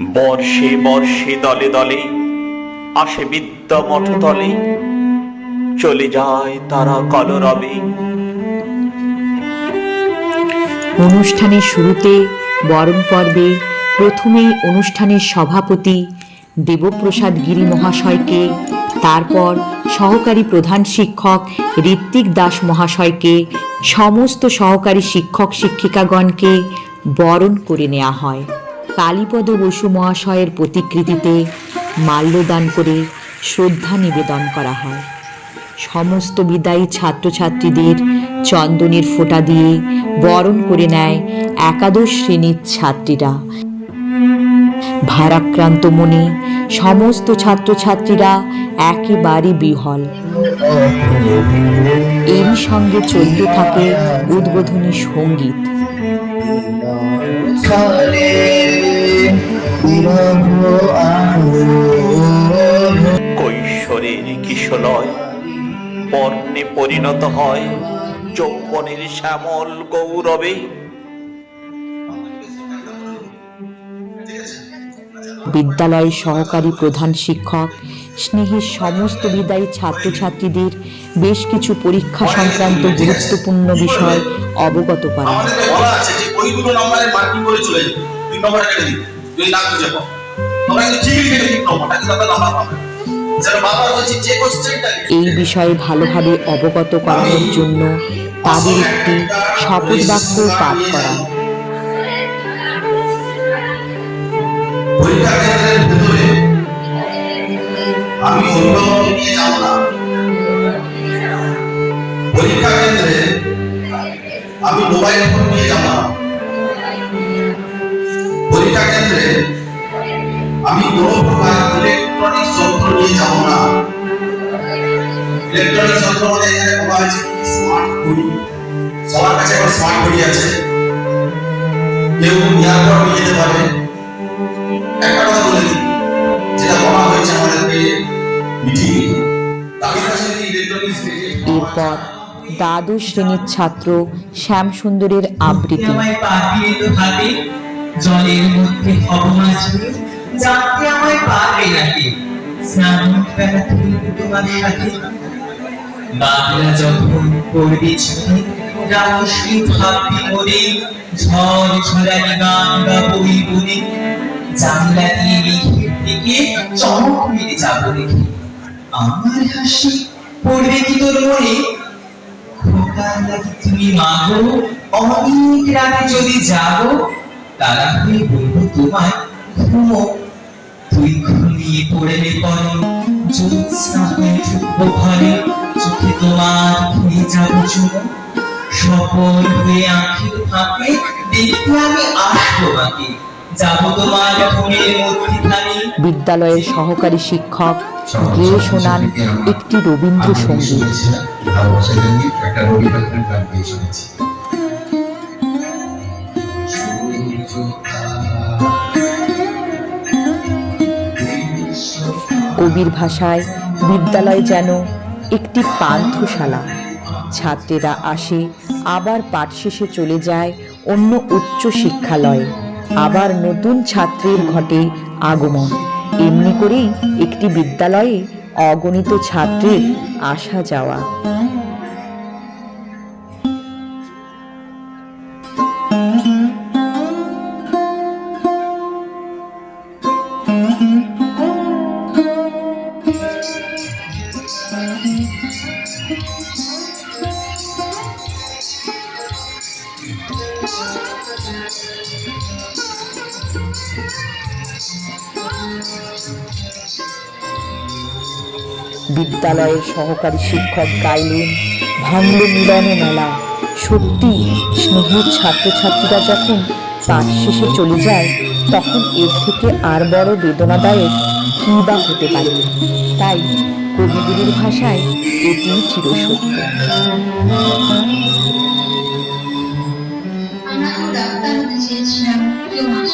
বর্ষে বর্ষে দলে দলে আসে বিদ্যা মঠ তলে। চলে যায় তারা কলরবে। অনুষ্ঠানের শুরুতে বরণ পর্বে প্রথমেই অনুষ্ঠানের সভাপতি দেবপ্রসাদ গিরি মহাশয়কে, তারপর সহকারী প্রধান শিক্ষক ঋত্বিক দাস মহাশয়কে, সমস্ত সহকারী শিক্ষক শিক্ষিকাগণকে বরণ করে নেওয়া হয়। কালীপদ বসু মহাশয়ের প্রতিকৃতিতে মাল্যদান করে শ্রদ্ধা নিবেদন করা হয়। সমস্ত বিদায়ী ছাত্রছাত্রীদের চন্দনের ফোঁটা দিয়ে বরণ করে নেয় একাদশ শ্রেণির ছাত্রীরা। ভারাক্রান্ত মনে সমস্ত ছাত্রছাত্রীরা একেবারে বিহল। এরই সঙ্গে চলতে থাকে উদ্বোধনী সংগীত। কৈশোরের কিশলয় বর্ণে পরিণত হয় যৌবনের শ্যামল গৌরবে। বিদ্যালয়ের সহকারী প্রধান শিক্ষক স্নেহের সমস্ত বিদায়ী ছাত্রছাত্রীদের বেশ কিছু পরীক্ষা সংক্রান্ত গুরুত্বপূর্ণ বিষয় অবগত বলা আছে যে মার্কিং করে চলে তিন নম্বর কেটে দিন। যদি না খুঁজে পাও। তোমরা কিন্তু ঠিকই কেটে তিন নম্বরটা কিন্তু আমরা নাম্বার পাবে যেন বাবার হচ্ছে যে কোশ্চেনটা এই বিষয়ে ভালোভাবে অবগত করানোর জন্য তাদের একটি শপথ বাক্য পাঠ করা। আমি অভিভাবক নিয়ে যাব না পরীক্ষা কেন্দ্রে আমি মোবাইল ফোন নিয়ে যাব না। পরীক্ষা কেন্দ্রে আমি কোনো প্রকার ইলেকট্রনিক যন্ত্র নিয়ে যাব না। ইলেকট্রনিক যন্ত্র মানে এখানে বলা হয়েছে স্মার্ট ঘড়ি সবার কাছে এখন স্মার্ট ঘড়ি আছে। কেউ এয়ারপোর্ট নিয়ে যেতে পারে। এরপর দ্বাদশ শ্রেণির ছাত্র শ্যামসুন্দরের আবৃত্তি। জলের মধ্যে ঝড় জানলা দিয়ে দিকে চমক মেরে যাব দেখে আমার হাসি পড়বে কি তোর মনে? তুমি মাগো? অনেক রাতে যদি যাব তারা হয়ে বলব তোমায়, ঘুমো। তুই ঘুমিয়ে পড়লে পরে। জ্যোৎস্না হয়ে ঘরে, চোখে তোমার খেয়ে যাব চুমো সফল হয়ে আঁখির ফাঁকে দেখতে আমি আসব বাকি বিদ্যালয়ের সহকারী শিক্ষক গেয়ে শোনান একটি রবীন্দ্রসঙ্গীত। কবির ভাষায় বিদ্যালয় যেন একটি পান্থশালা। ছাত্রেরা আসে, আবার পাঠ শেষে চলে যায় অন্য উচ্চ শিক্ষালয়ে। আবার নতুন ছাত্রের ঘটে আগমন। এমনি করেই একটি বিদ্যালয়ে অগণিত ছাত্রের আসা যাওয়া। বিদ্যালয়ের সহকারী শিক্ষক গাইলেন, ভাঙল মিলনে মেলা। সত্যি স্নেহের ছাত্রছাত্রীরা যখন পাঠ শেষে চলে যায়, তখন এর থেকে আর বড় বেদনাদায়ক কী বা হতে পারে? তাই কবিগুলির ভাষায় এটি চিরসত্য।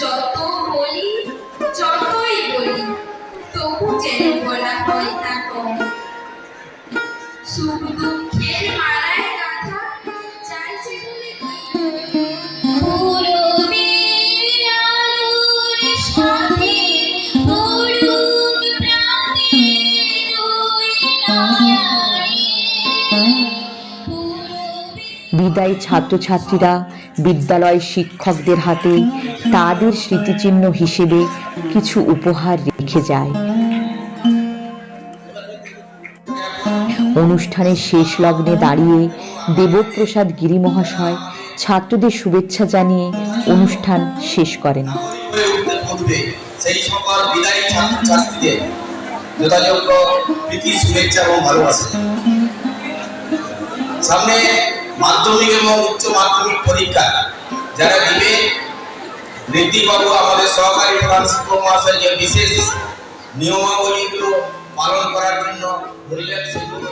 যত বলি যতই বলি তবু যেন বলা হয় না কম। সুখ দুঃখের মালায় বিদায়ী ছাত্রছাত্রীরা বিদ্যালয় শিক্ষকদের হাতে তাদের স্মৃতিচিহ্ন হিসেবে কিছু উপহার রেখে যায়। অনুষ্ঠানের শেষ লগ্নে দাঁড়িয়ে দেবপ্রসাদ গিরি মহাশয় ছাত্রদের শুভেচ্ছা জানিয়ে অনুষ্ঠান শেষ করেন। সামনে মাধ্যমিক এবং উচ্চ মাধ্যমিক পরীক্ষা। যারা দিবে ঋদ্ধিবাবু আমাদের সহকারী প্রধান শিক্ষক মহাশয় যে বিশেষ নিয়মাবলীগুলো পালন করার জন্য বললেন, সেগুলো